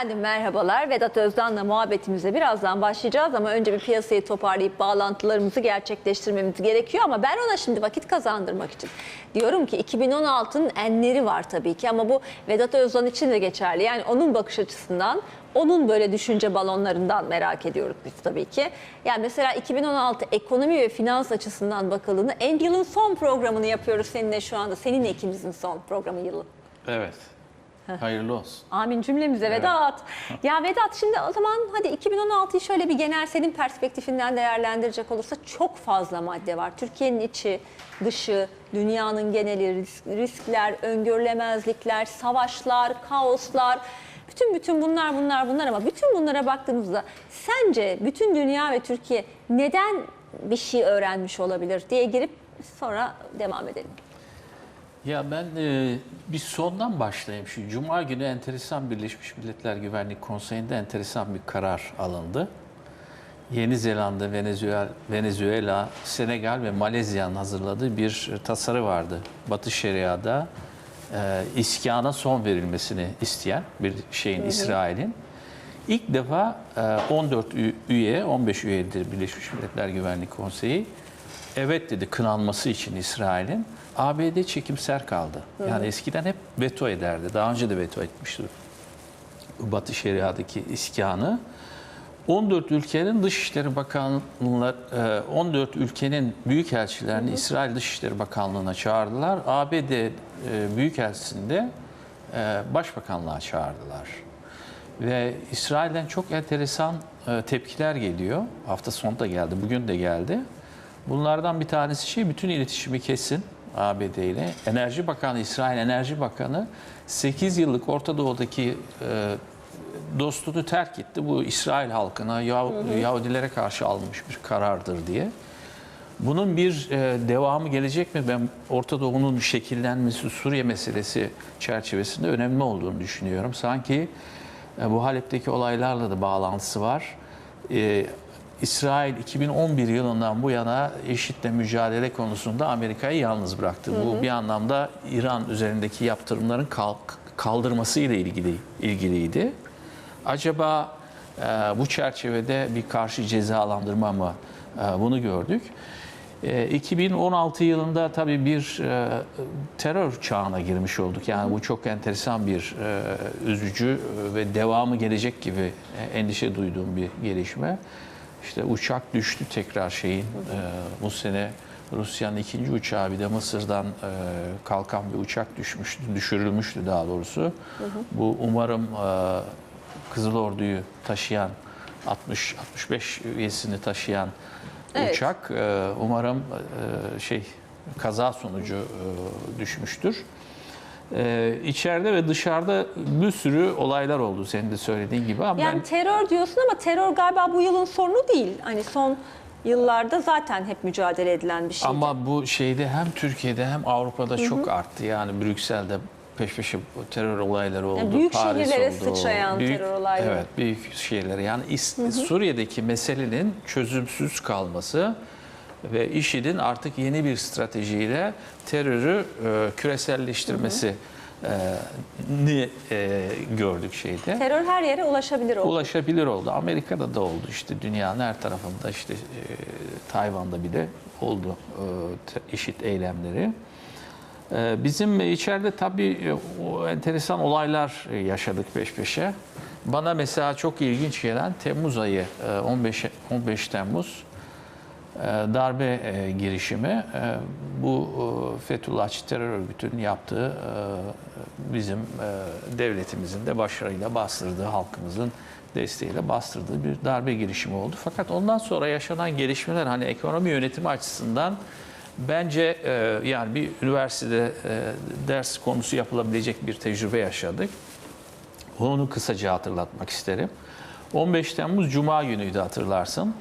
Efendim merhabalar. Vedat Özdan'la muhabbetimize birazdan başlayacağız ama önce bir piyasayı toparlayıp bağlantılarımızı gerçekleştirmemiz gerekiyor ama ben ona şimdi vakit kazandırmak için diyorum ki 2016'nın enleri var tabii ki ama bu Vedat Özdan için de geçerli. Yani onun bakış açısından onun böyle düşünce balonlarından merak ediyoruz biz tabii ki. Yani mesela 2016 ekonomi ve finans açısından bakıldığında en yılın son programını yapıyoruz seninle şu anda. Seninle ikimizin son programı yılı. Evet. Hayırlı olsun. Amin cümlemize Vedat. Ya Vedat şimdi o zaman hadi 2016'yı şöyle bir genel senin perspektifinden değerlendirecek olursa çok fazla madde var. Türkiye'nin içi, dışı, dünyanın geneli, risk- riskler, öngörülemezlikler, savaşlar, kaoslar. Bütün bütün bunlar bunlar bunlar ama bütün bunlara baktığımızda sence bütün dünya ve Türkiye neden bir şey öğrenmiş olabilir diye girip sonra devam edelim. Ya ben e, bir sondan başlayayım. Şu Cuma günü enteresan Birleşmiş Milletler Güvenlik Konseyi'nde enteresan bir karar alındı. Yeni Zelanda, Venezuela, Venezuela, Senegal ve Malezya'nın hazırladığı bir tasarı vardı. Batı Şeria'da e, iskana son verilmesini isteyen bir şeyin İsrail'in. İlk defa e, 14 ü- üye, 15 üyedir Birleşmiş Milletler Güvenlik Konseyi. Evet dedi kınanması için İsrail'in. ABD çekimser kaldı. Yani eskiden hep veto ederdi. Daha önce de veto etmişti. Batı Şeria'daki iskanı. 14 ülkenin Dışişleri Bakanlığı, 14 ülkenin büyükelçilerini İsrail Dışişleri Bakanlığı'na çağırdılar. ABD e, Büyükelçisi'nde e, Başbakanlığa çağırdılar. Ve İsrail'den çok enteresan e, tepkiler geliyor. Hafta sonu da geldi, bugün de geldi. Bunlardan bir tanesi şey bütün iletişimi kesin ABD ile. Enerji Bakanı, İsrail Enerji Bakanı 8 yıllık Orta Doğu'daki e, dostluğunu terk etti. Bu İsrail halkına, Yahu- Yahudilere karşı alınmış bir karardır diye. Bunun bir e, devamı gelecek mi? Ben Orta Doğu'nun şekillenmesi, Suriye meselesi çerçevesinde önemli olduğunu düşünüyorum. Sanki e, bu Halep'teki olaylarla da bağlantısı var. E, İsrail 2011 yılından bu yana IŞİD'le mücadele konusunda Amerika'yı yalnız bıraktı. Bu bir anlamda İran üzerindeki yaptırımların kalk, kaldırması ile ilgili ilgiliydi. Acaba e, bu çerçevede bir karşı cezalandırma mı? E, bunu gördük. E, 2016 yılında tabii bir e, terör çağına girmiş olduk. Yani bu çok enteresan bir e, üzücü ve devamı gelecek gibi e, endişe duyduğum bir gelişme. İşte uçak düştü tekrar şeyin e, bu sene Rusya'nın ikinci uçağı bir de Mısır'dan e, kalkan bir uçak düşmüştü, düşürülmüştü daha doğrusu. Bu umarım e, Kızıl Ordu'yu taşıyan 60 65 üyesini taşıyan Evet. uçak e, umarım e, şey kaza sonucu e, düşmüştür. E, içeride ve dışarıda bir sürü olaylar oldu senin de söylediğin gibi ama Yani ben terör diyorsun ama terör galiba bu yılın sorunu değil. Hani son yıllarda zaten hep mücadele edilen bir şey. Ama bu şeyde hem Türkiye'de hem Avrupa'da çok arttı. Yani Brüksel'de peş peşe terör olayları oldu. büyük Paris şehirlere oldu. sıçrayan terör olayları. Evet, büyük şehirlere. Yani İs- Suriye'deki meselenin çözümsüz kalması ve IŞİD'in artık yeni bir stratejiyle terörü e, küreselleştirmesi e, ni e, gördük şeyde Terör her yere ulaşabilir oldu. ulaşabilir oldu. Amerika'da da oldu işte dünyanın her tarafında işte e, Tayvan'da bile oldu e, IŞİD eylemleri. E, bizim içeride tabii e, o enteresan olaylar e, yaşadık peş peşe. Bana mesela çok ilginç gelen Temmuz ayı e, 15 15 Temmuz darbe e, girişimi e, bu e, Fethullahçı terör örgütünün yaptığı bizim devletimizin de başarıyla bastırdığı halkımızın desteğiyle bastırdığı bir darbe girişimi oldu. Fakat ondan sonra yaşanan gelişmeler hani ekonomi yönetimi açısından bence yani bir üniversitede ders konusu yapılabilecek bir tecrübe yaşadık. Onu kısaca hatırlatmak isterim. 15 Temmuz Cuma günüydü hatırlarsın.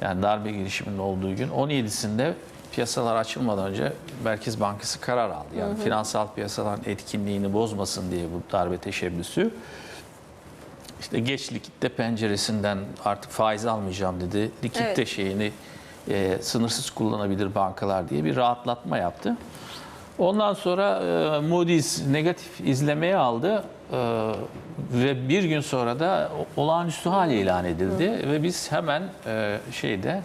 Yani darbe girişiminin olduğu gün. 17'sinde piyasalar açılmadan önce Merkez Bankası karar aldı. Yani finansal piyasaların etkinliğini bozmasın diye bu darbe teşebbüsü. İşte geç likitte penceresinden artık faiz almayacağım dedi. Likitte Evet. şeyini e, sınırsız kullanabilir bankalar diye bir rahatlatma yaptı. Ondan sonra e, Moody's negatif izlemeye aldı e, ve bir gün sonra da olağanüstü hal ilan edildi ve biz hemen e, şeyde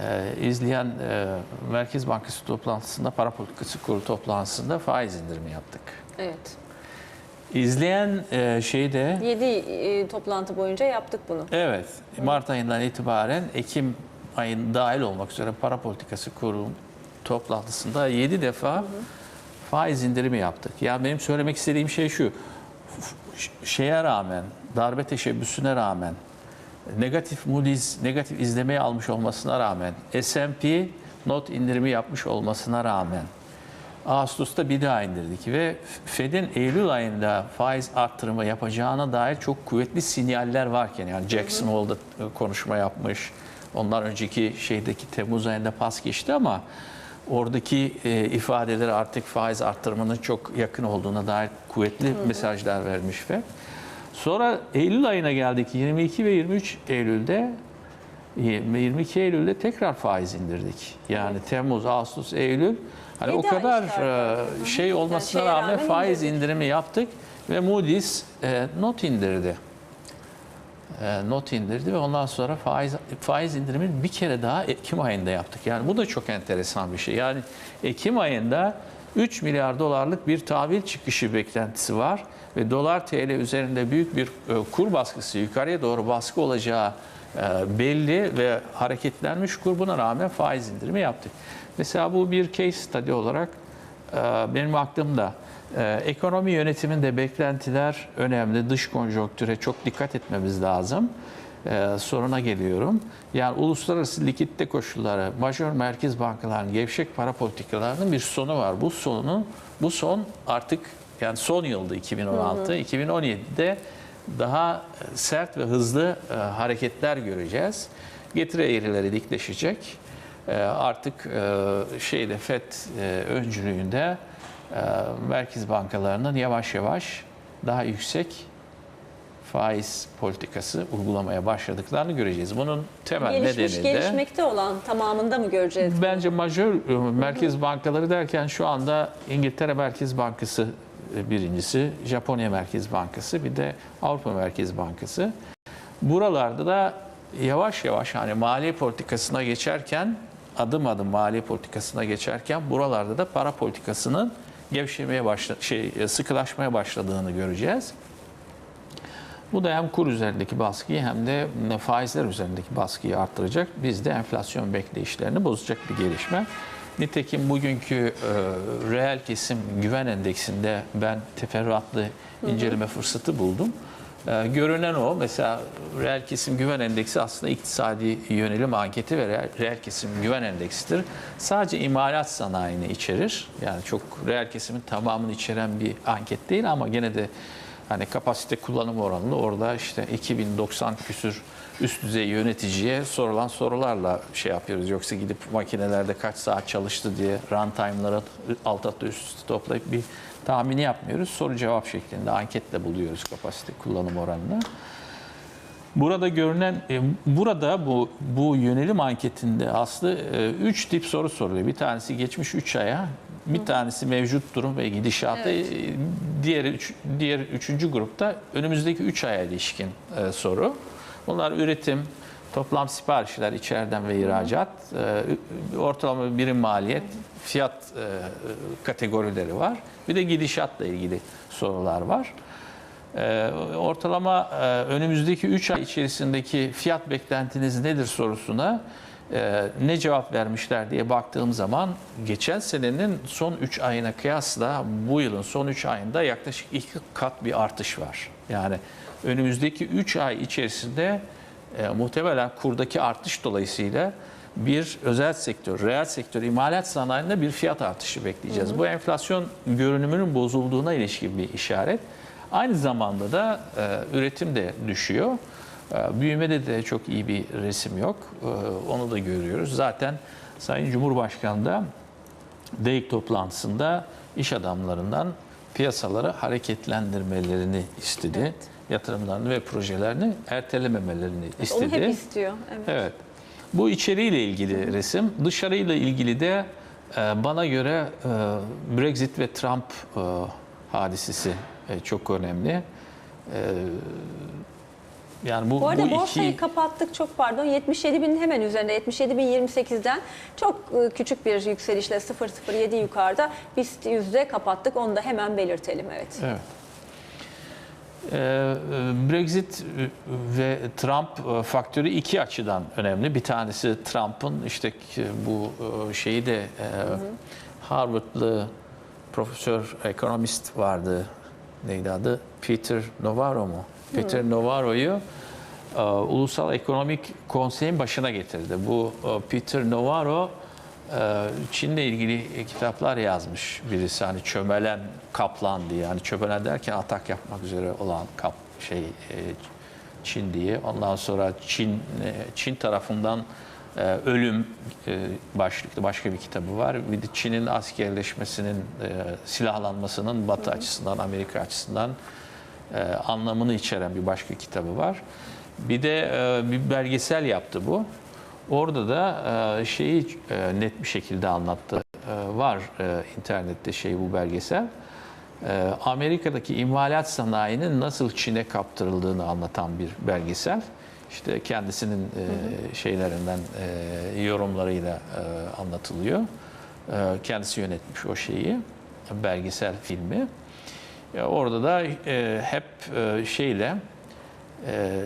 e, izleyen e, Merkez Bankası toplantısında, para politikası kurulu toplantısında faiz indirimi yaptık. Evet. İzleyen e, şeyde 7 toplantı boyunca yaptık bunu. Evet, Mart ayından itibaren Ekim ayın dahil olmak üzere para politikası kurulu toplantısında 7 defa faiz indirimi yaptık. Ya benim söylemek istediğim şey şu. Şeye rağmen, darbe teşebbüsüne rağmen, negatif Moody's negatif izlemeyi almış olmasına rağmen, S&P not indirimi yapmış olmasına rağmen Ağustos'ta bir daha indirdik ve Fed'in Eylül ayında faiz arttırımı yapacağına dair çok kuvvetli sinyaller varken yani Jackson Hole'da konuşma yapmış. Ondan önceki şeydeki Temmuz ayında pas geçti ama oradaki e, ifadeleri artık faiz arttırımının çok yakın olduğuna dair kuvvetli mesajlar vermiş Fed. Sonra Eylül ayına geldik 22 ve 23 Eylül'de 22 Eylül'de tekrar faiz indirdik. Yani Temmuz, Ağustos, Eylül hani o kadar işte şey olmasına şeye rağmen rağmen faiz indirimi yaptık ve Moody's e, not indirdi. E, not indirdi ve ondan sonra faiz faiz indirimini bir kere daha Ekim ayında yaptık. Yani bu da çok enteresan bir şey. Yani Ekim ayında 3 milyar dolarlık bir tahvil çıkışı beklentisi var ve dolar TL üzerinde büyük bir e, kur baskısı, yukarıya doğru baskı olacağı e, belli ve hareketlenmiş kur buna rağmen faiz indirimi yaptık. Mesela bu bir case study olarak benim aklımda e, ekonomi yönetiminde beklentiler önemli. Dış konjonktüre çok dikkat etmemiz lazım. E, soruna geliyorum. Yani uluslararası likidite koşulları, majör merkez bankalarının gevşek para politikalarının bir sonu var. Bu sonun bu son artık yani son yılda 2016, 2017'de daha sert ve hızlı e, hareketler göreceğiz. Getiri eğrileri dikleşecek. E, artık e, şeyde FED e, öncülüğünde e, merkez bankalarının yavaş yavaş daha yüksek faiz politikası uygulamaya başladıklarını göreceğiz. Bunun temel Gelişmiş, nedeni de gelişmekte olan tamamında mı göreceğiz? bence majör e, merkez bankaları derken şu anda İngiltere Merkez Bankası e, birincisi, Japonya Merkez Bankası bir de Avrupa Merkez Bankası. Buralarda da yavaş yavaş hani mali politikasına geçerken adım adım mali politikasına geçerken buralarda da para politikasının gevşemeye başla şey e, sıkılaşmaya başladığını göreceğiz. Bu da hem kur üzerindeki baskıyı hem de faizler üzerindeki baskıyı arttıracak. Bizde enflasyon bekleyişlerini bozacak bir gelişme. Nitekim bugünkü e, reel kesim güven endeksinde ben teferruatlı inceleme fırsatı buldum. E, görünen o. Mesela reel kesim güven endeksi aslında iktisadi yönelim anketi ve reel kesim güven endeksidir. Sadece imalat sanayini içerir. Yani çok reel kesimin tamamını içeren bir anket değil ama gene de Hani kapasite kullanım oranını orada işte 2090 küsür üst düzey yöneticiye sorulan sorularla şey yapıyoruz. Yoksa gidip makinelerde kaç saat çalıştı diye runtime'ları alt alta üst üste toplayıp bir tahmini yapmıyoruz. Soru cevap şeklinde anketle buluyoruz kapasite kullanım oranını. Burada görünen, e, burada bu bu yönelim anketinde aslında 3 tip soru soruluyor. Bir tanesi geçmiş 3 aya, bir tanesi mevcut durum ve gidişatı, Evet. e, diğeri üç, diğer üçüncü grupta önümüzdeki 3 aya ilişkin e, soru. Bunlar üretim, toplam siparişler içeriden ve ihracat, e, ortalama birim maliyet, fiyat e, kategorileri var. Bir de gidişatla ilgili sorular var. Ee, ortalama e, önümüzdeki 3 ay içerisindeki fiyat beklentiniz nedir sorusuna e, ne cevap vermişler diye baktığım zaman geçen senenin son 3 ayına kıyasla bu yılın son 3 ayında yaklaşık 2 kat bir artış var. Yani önümüzdeki 3 ay içerisinde e, muhtemelen kurdaki artış dolayısıyla bir özel sektör, reel sektör, imalat sanayinde bir fiyat artışı bekleyeceğiz. Bu enflasyon görünümünün bozulduğuna ilişkin bir işaret. Aynı zamanda da e, üretim de düşüyor. E, büyümede de çok iyi bir resim yok. E, onu da görüyoruz. Zaten Sayın Cumhurbaşkanı da DEİK toplantısında iş adamlarından piyasaları hareketlendirmelerini istedi. Yatırımlarını ve projelerini ertelememelerini istedi. Onu hep istiyor. Evet. Evet. Bu içeriğiyle ilgili resim. Dışarıyla ilgili de Ee, Bana göre e, Brexit ve Trump e, hadisesi e, çok önemli. Yani bu, Bu arada bu borsayı iki kapattık çok pardon 77 bin hemen üzerinde 77 bin 28'den çok e, küçük bir yükselişle 007 yukarıda biz yüzde kapattık onu da hemen belirtelim evet. Evet. Ee, Brexit ve Trump e, faktörü iki açıdan önemli. Bir tanesi Trump'ın işte bu e, şeyi de e, Harvard'lı profesör ekonomist vardı. Neydi adı? Peter Navarro mu? Peter Navarro'yu e, Ulusal Ekonomik Konsey'in başına getirdi. Bu e, Peter Navarro e, Çin'le ilgili kitaplar yazmış birisi. Hani çömelen kaplan diye. Hani çömelen derken atak yapmak üzere olan kap şey e, Çin diye. Ondan sonra Çin e, Çin tarafından ölüm e, başlıklı başka bir kitabı var. Bir de Çin'in askerleşmesinin, e, silahlanmasının Batı açısından, Amerika açısından e, anlamını içeren bir başka kitabı var. Bir de bir belgesel yaptı bu. Orada da şeyi net bir şekilde anlattı. Var internette şey bu belgesel. Amerika'daki imalat sanayinin nasıl Çin'e kaptırıldığını anlatan bir belgesel. İşte kendisinin e, şeylerinden e, yorumlarıyla e, anlatılıyor. E, kendisi yönetmiş o şeyi, belgesel filmi. Ya orada da e, hep e, şeyle e,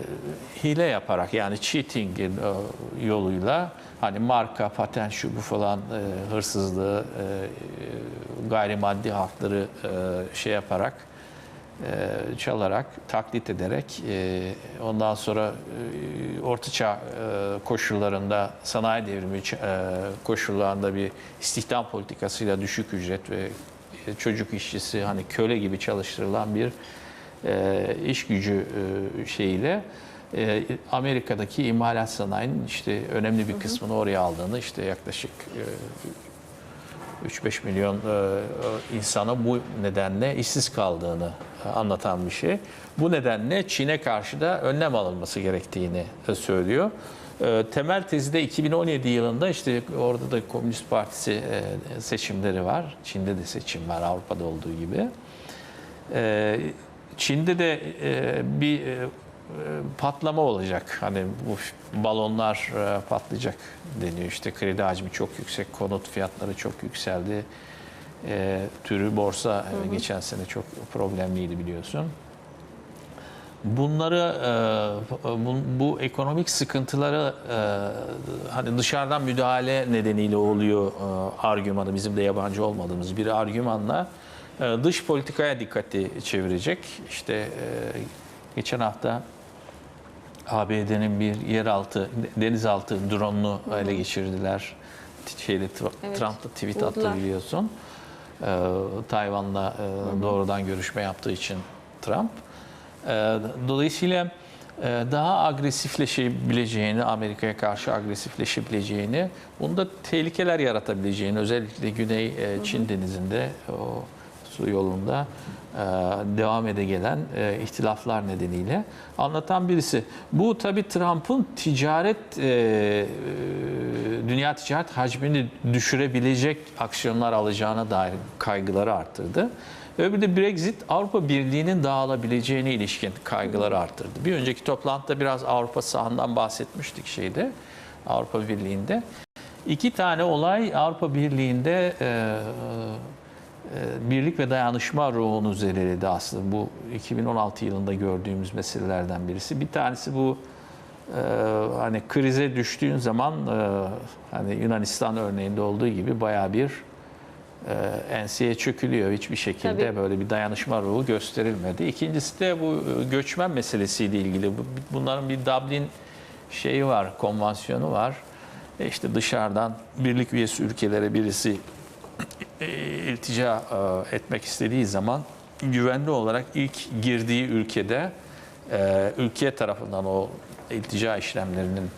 hile yaparak yani cheating'in e, yoluyla hani marka, patent şu bu falan e, hırsızlığı, e, gayrimaddi hakları e, şey yaparak e, çalarak, taklit ederek e, ondan sonra e, ortaçağ e, koşullarında sanayi devrimi e, koşullarında bir istihdam politikasıyla düşük ücret ve e, çocuk işçisi hani köle gibi çalıştırılan bir e, iş gücü e, şeyiyle e, Amerika'daki imalat sanayinin işte önemli bir kısmını oraya aldığını işte yaklaşık e, 3-5 milyon e, insana bu nedenle işsiz kaldığını e, anlatan bir şey. Bu nedenle Çin'e karşı da önlem alınması gerektiğini e, söylüyor. E, Temel tezi de 2017 yılında işte orada da Komünist Partisi e, seçimleri var. Çin'de de seçim var Avrupa'da olduğu gibi. E, Çin'de de e, bir e, patlama olacak. Hani bu balonlar e, patlayacak deniyor. İşte kredi hacmi çok yüksek, konut fiyatları çok yükseldi. E, türü borsa e, geçen sene çok problemliydi biliyorsun. Bunları e, bu, bu ekonomik sıkıntıları e, hani dışarıdan müdahale nedeniyle oluyor e, argümanı bizim de yabancı olmadığımız bir argümanla e, dış politikaya dikkati çevirecek. İşte e, geçen hafta ABD'nin bir yeraltı denizaltı drone'unu ele geçirdiler. Şeyde Evet, Trump da tweet vurdular. attı biliyorsun. E, Tayvan'la e, doğrudan görüşme yaptığı için Trump. E, Dolayısıyla e, daha agresifleşebileceğini, Amerika'ya karşı agresifleşebileceğini, bunda tehlikeler yaratabileceğini, özellikle Güney e, Çin denizinde o yolunda e, devam ede gelen e, ihtilaflar nedeniyle anlatan birisi. Bu tabii Trump'ın ticaret, e, e, dünya ticaret hacmini düşürebilecek aksiyonlar alacağına dair kaygıları arttırdı. Öbürü de Brexit Avrupa Birliği'nin dağılabileceğine ilişkin kaygıları arttırdı. Bir önceki toplantıda biraz Avrupa sahandan bahsetmiştik şeyde, Avrupa Birliği'nde. İki tane olay Avrupa Birliği'nde e, birlik ve dayanışma ruhunu zedeledi aslında. Bu 2016 yılında gördüğümüz meselelerden birisi. Bir tanesi bu e, hani krize düştüğün zaman e, hani Yunanistan örneğinde olduğu gibi bayağı bir e, enseye çökülüyor. Hiçbir şekilde Tabii. böyle bir dayanışma ruhu gösterilmedi. İkincisi de bu e, göçmen meselesiyle ilgili. Bu- Bunların bir Dublin şeyi var, konvansiyonu var. E işte dışarıdan birlik üyesi ülkelere birisi iltica e, etmek istediği zaman güvenli olarak ilk girdiği ülkede e, ülke tarafından o iltica işlemlerinin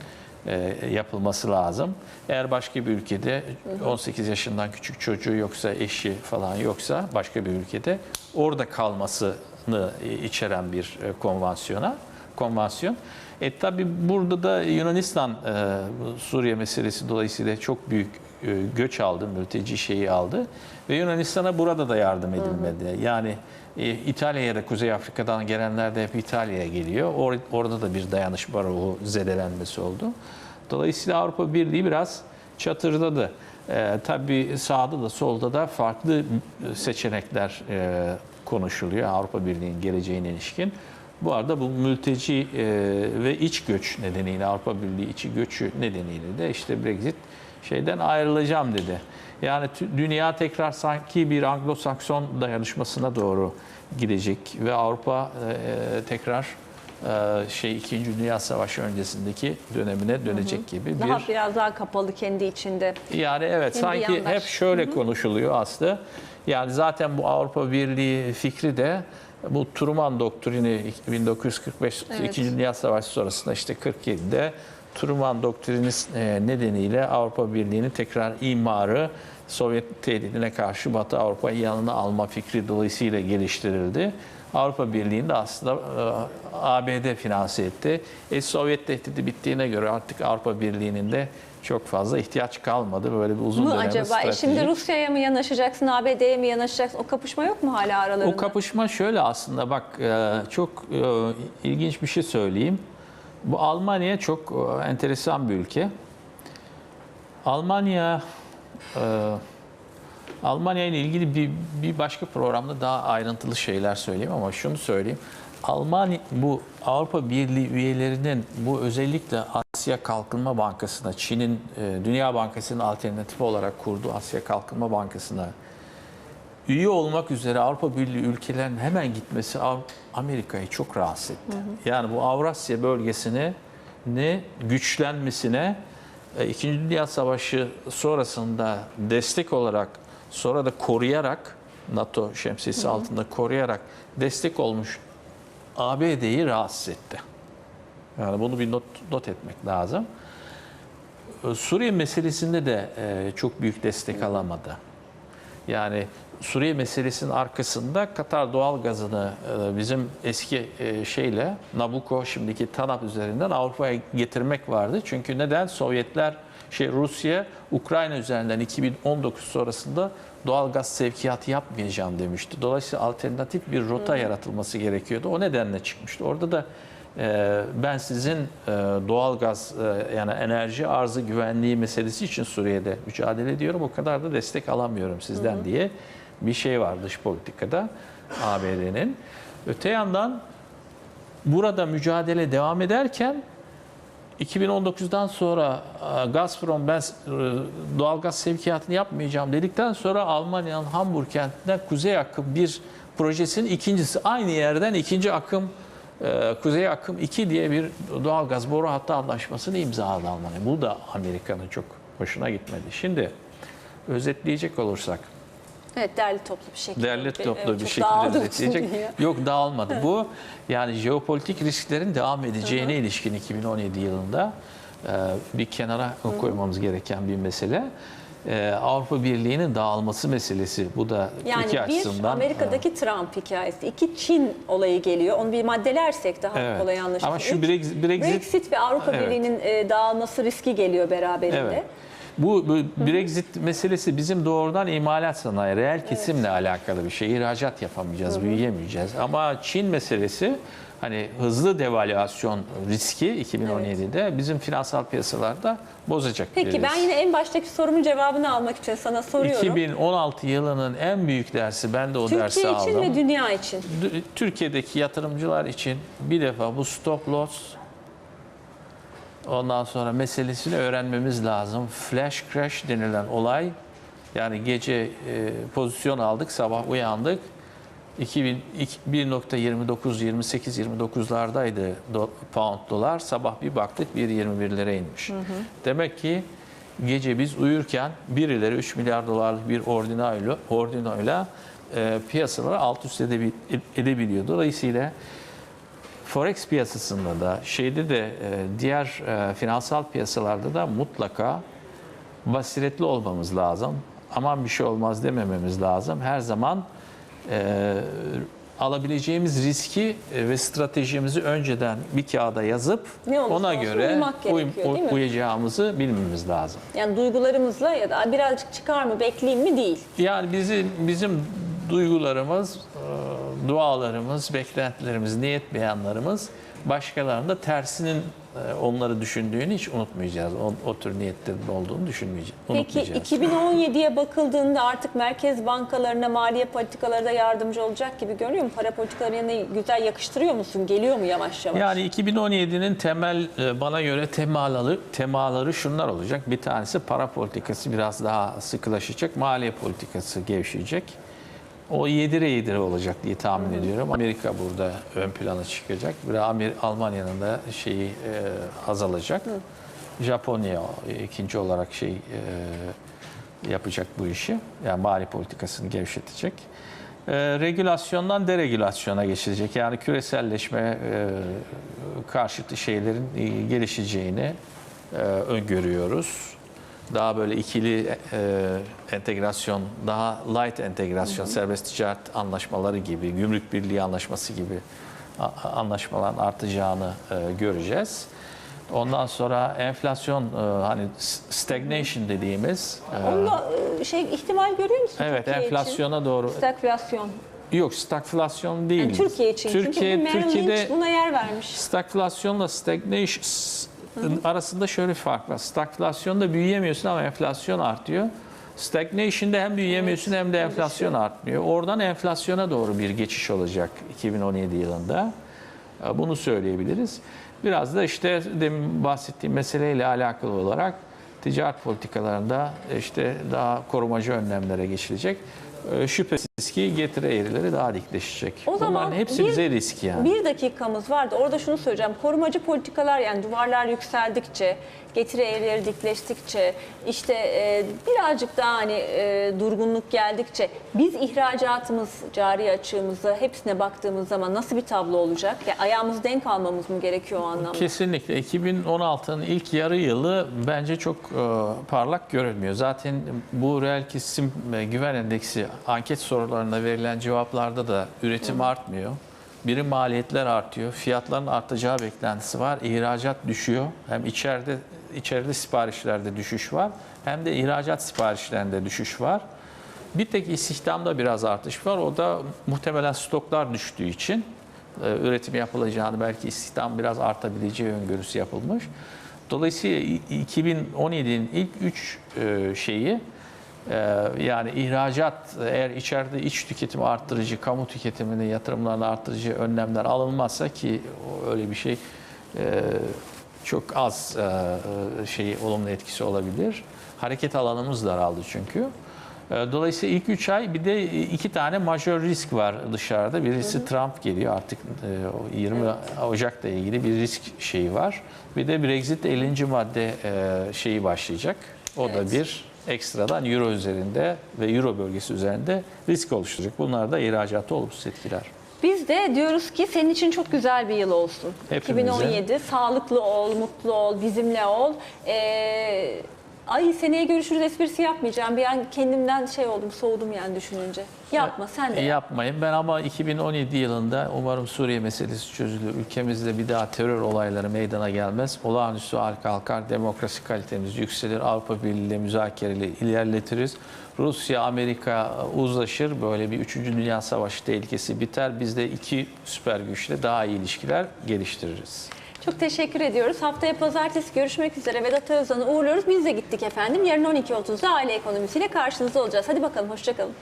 e, yapılması lazım. Eğer başka bir ülkede 18 yaşından küçük çocuğu yoksa, eşi falan yoksa başka bir ülkede orada kalmasını içeren bir e, konvansiyona konvansiyon. E tabi burada da Yunanistan e, Suriye meselesi dolayısıyla çok büyük e, göç aldı, mülteci şeyi aldı ve Yunanistan'a burada da yardım edilmedi. Yani e, İtalya'ya da Kuzey Afrika'dan gelenler de hep İtalya'ya geliyor. Or- orada da bir dayanışma ruhu zedelenmesi oldu. Dolayısıyla Avrupa Birliği biraz çatırdadı. E, tabii sağda da solda da farklı seçenekler e, konuşuluyor Avrupa Birliği'nin geleceğine ilişkin. Bu arada bu mülteci e, ve iç göç nedeniyle Avrupa Birliği içi göçü nedeniyle de işte Brexit şeyden ayrılacağım dedi. Yani dünya tekrar sanki bir Anglo-Sakson dayanışmasına doğru gidecek ve Avrupa e, tekrar e, şey 2. Dünya Savaşı öncesindeki dönemine dönecek gibi Daha bir biraz daha kapalı kendi içinde. yani evet Kendi sanki yandaş. hep şöyle konuşuluyor aslında. Yani zaten bu Avrupa Birliği fikri de bu Truman doktrini 1945 Evet. 2. Dünya Savaşı sonrasında işte 47'de Truman doktrini e, nedeniyle Avrupa Birliği'nin tekrar imarı Sovyet tehdidine karşı Batı Avrupa'yı yanına alma fikri dolayısıyla geliştirildi. Avrupa Birliği'ni de aslında e, ABD finanse etti. E, Sovyet tehdidi bittiğine göre artık Avrupa Birliği'nin de çok fazla ihtiyaç kalmadı. Böyle bir uzun dönemde acaba? E stratejik. şimdi Rusya'ya mı yanaşacaksın, ABD'ye mi yanaşacaksın? O kapışma yok mu hala aralarında? O kapışma şöyle aslında bak çok ilginç bir şey söyleyeyim. Bu Almanya çok e, enteresan bir ülke. Almanya e, Almanya ile ilgili bir, bir başka programda daha ayrıntılı şeyler söyleyeyim ama şunu söyleyeyim. Almanya bu Avrupa Birliği üyelerinin bu özellikle Asya Kalkınma Bankası'na, Çin'in e, Dünya Bankası'nın alternatifi olarak kurduğu Asya Kalkınma Bankası'na üye olmak üzere Avrupa Birliği ülkelerinin hemen gitmesi Amerika'yı çok rahatsız etti. Yani bu Avrasya bölgesini ne güçlenmesine e, İkinci Dünya Savaşı sonrasında destek olarak sonra da koruyarak NATO şemsiyesi altında koruyarak destek olmuş ABD'yi rahatsız etti. Yani bunu bir not, not etmek lazım. E, Suriye meselesinde de e, çok büyük destek alamadı. Yani Suriye meselesinin arkasında Katar doğal gazını e, bizim eski e, şeyle Nabucco şimdiki TANAP üzerinden Avrupa'ya getirmek vardı. Çünkü neden? Sovyetler şey Rusya Ukrayna üzerinden 2019 sonrasında doğal gaz sevkiyatı yapmayacağım demişti. Dolayısıyla alternatif bir rota yaratılması gerekiyordu. O nedenle çıkmıştı. Orada da e, ben sizin doğal gaz yani enerji arzı güvenliği meselesi için Suriye'de mücadele ediyorum. O kadar da destek alamıyorum sizden diye bir şey var dış politikada ABD'nin. Öte yandan burada mücadele devam ederken 2019'dan sonra e, Gazprom ben e, doğal gaz sevkiyatını yapmayacağım dedikten sonra Almanya'nın Hamburg kentinden kuzey akım bir projesinin ikincisi aynı yerden ikinci akım e, Kuzey Akım 2 diye bir doğal gaz boru hattı anlaşmasını imzaladı Almanya. Bu da Amerika'nın çok hoşuna gitmedi. Şimdi özetleyecek olursak Evet derli toplu bir şekilde. Değerli toplu Evet, bir şekilde özetleyecek. Yok dağılmadı. Bu yani jeopolitik risklerin devam edeceğine ilişkin 2017 yılında e, bir kenara koymamız gereken bir mesele. E, Avrupa Birliği'nin dağılması meselesi. Bu da Yani iki bir açısından. Amerika'daki Trump hikayesi, iki Çin olayı geliyor. Onu bir maddelersek daha Evet. kolay anlaşılır. Ama şu Brexit- Brexit- Brexit ve Avrupa Evet. Birliği'nin e, dağılması riski geliyor beraberinde. Evet. Bu, Brexit meselesi bizim doğrudan imalat sanayi, reel kesimle alakalı bir şey. İhracat yapamayacağız, büyüyemeyeceğiz. Ama Çin meselesi hani hızlı devalüasyon riski 2017'de bizim finansal piyasalarda bozacak Peki ben risk. yine en baştaki sorumun cevabını almak için sana soruyorum. 2016 yılının en büyük dersi ben de o dersi Türkiye aldım. için ve dünya için. Türkiye'deki yatırımcılar için bir defa bu stop loss ondan sonra meselesini öğrenmemiz lazım. Flash crash denilen olay yani gece e, pozisyon aldık sabah uyandık 2000 iki- 1.29 28 29'lardaydı do, pound dolar sabah bir baktık 1.21'lere inmiş. Demek ki gece biz uyurken birileri 3 milyar dolarlık bir ordinoyla ordinoyla e, piyasaları alt üst edebi- edebiliyor. Dolayısıyla Forex piyasasında da şeyde de e, diğer e, finansal piyasalarda da mutlaka basiretli olmamız lazım. Aman bir şey olmaz demememiz lazım. Her zaman e, alabileceğimiz riski e, ve stratejimizi önceden bir kağıda yazıp ona göre değil mi? uyacağımızı bilmemiz lazım. Yani duygularımızla ya da birazcık çıkar mı bekleyeyim mi değil. Yani bizim bizim duygularımız, dualarımız, beklentilerimiz, niyet beyanlarımız başkalarının da tersinin e, onları düşündüğünü hiç unutmayacağız. O, o tür niyetlerin olduğunu düşünmeyeceğiz. Peki unutmayacağız. 2017'ye bakıldığında artık merkez bankalarına maliye politikaları da yardımcı olacak gibi görünüyor mu? Para politikalarına yanına güzel yakıştırıyor musun? Geliyor mu yavaş yavaş? Yani 2017'nin temel e, bana göre temaları temaları şunlar olacak. Bir tanesi para politikası biraz daha sıkılaşacak. Maliye politikası gevşeyecek. O yedire yedire olacak diye tahmin ediyorum. Amerika burada ön plana çıkacak. Biraz Almanya'nın da şeyi e, azalacak. Japonya e, ikinci olarak şey e, yapacak bu işi. Yani mali politikasını gevşetecek. E, regülasyondan deregülasyona geçilecek. Yani küreselleşme e, karşıtı şeylerin e, gelişeceğini e, öngörüyoruz. Daha böyle ikili e, entegrasyon, daha light entegrasyon, serbest ticaret anlaşmaları gibi, gümrük birliği anlaşması gibi anlaşmaların artacağını e, göreceğiz. Ondan sonra enflasyon e, hani stagnation dediğimiz e, Onda e, şey ihtimal görüyor musun? evet Türkiye enflasyona doğru için? Stagflasyon. yok stagflasyon değil. Yani Türkiye için. Türkiye Çünkü Türkiye'de buna yer vermiş. Stagflasyonla stagnation arasında şöyle bir fark var. Stagflasyonda büyüyemiyorsun ama enflasyon artıyor. Stagnation'da hem büyüyemiyorsun hem de enflasyon artmıyor. Oradan enflasyona doğru bir geçiş olacak 2017 yılında. E, Bunu söyleyebiliriz. Biraz da işte demin bahsettiğim meseleyle alakalı olarak ticaret politikalarında işte daha korumacı önlemlere geçilecek. E, Şüphesiz ki getiri eğrileri daha dikleşecek. O zaman Bunların hepsi bir- bize risk yani. Bir dakikamız vardı. Orada şunu söyleyeceğim. Korumacı politikalar yani duvarlar yükseldikçe, getiri eğrileri dikleştikçe, işte e, birazcık daha hani e, durgunluk geldikçe biz ihracatımız, cari açığımızı hepsine baktığımız zaman nasıl bir tablo olacak? Yani ayağımızı denk almamız mı gerekiyor o anlamda? Kesinlikle 2016'nın ilk yarı yılı bence çok e, parlak görünmüyor. Zaten bu reel kesim e, güven endeksi anket sorularına verilen cevaplarda da üretim artmıyor. Birim maliyetler artıyor. Fiyatların artacağı beklentisi var. İhracat düşüyor. Hem içeride içeride siparişlerde düşüş var hem de ihracat siparişlerinde düşüş var. Bir tek istihdamda biraz artış var. O da muhtemelen stoklar düştüğü için e, üretim yapılacağını belki istihdam biraz artabileceği öngörüsü yapılmış. Dolayısıyla i- 2017'nin ilk 3 şeyi e, yani ihracat eğer içeride iç tüketimi arttırıcı, kamu tüketimini, yatırımlarını arttırıcı önlemler alınmazsa ki öyle bir şey e, çok az e, şey olumlu etkisi olabilir. Hareket alanımız daraldı çünkü. E, Dolayısıyla ilk 3 ay bir de iki tane majör risk var dışarıda. Birisi Trump geliyor artık e, o 20 Ocak'la ilgili bir risk şeyi var. Bir de Brexit 50. madde e, şeyi başlayacak. O da Evet. bir ekstradan Euro üzerinde ve Euro bölgesi üzerinde risk oluşturacak. Bunlar da ihracatı olumsuz etkiler. Biz de diyoruz ki senin için çok güzel bir yıl olsun. Hepimize. 2017 sağlıklı ol, mutlu ol, bizimle ol. Ee, ay seneye görüşürüz esprisi yapmayacağım. Bir an kendimden şey oldum, soğudum yani düşününce. Yapma sen de yap. Yapmayın. Ben ama 2017 yılında umarım Suriye meselesi çözülür. Ülkemizde bir daha terör olayları meydana gelmez. Olağanüstü hal kalkar. Demokrasi kalitemiz yükselir. Avrupa Birliği ile müzakereyle ilerletiriz. Rusya, Amerika uzlaşır. Böyle bir 3. Dünya Savaşı tehlikesi biter. Biz de iki süper güçle daha iyi ilişkiler geliştiririz. Çok teşekkür ediyoruz. Haftaya pazartesi görüşmek üzere. Vedat Özdan'ı uğurluyoruz. Biz de gittik efendim. Yarın 12.30'da aile ekonomisiyle karşınızda olacağız. Hadi bakalım, hoşçakalın.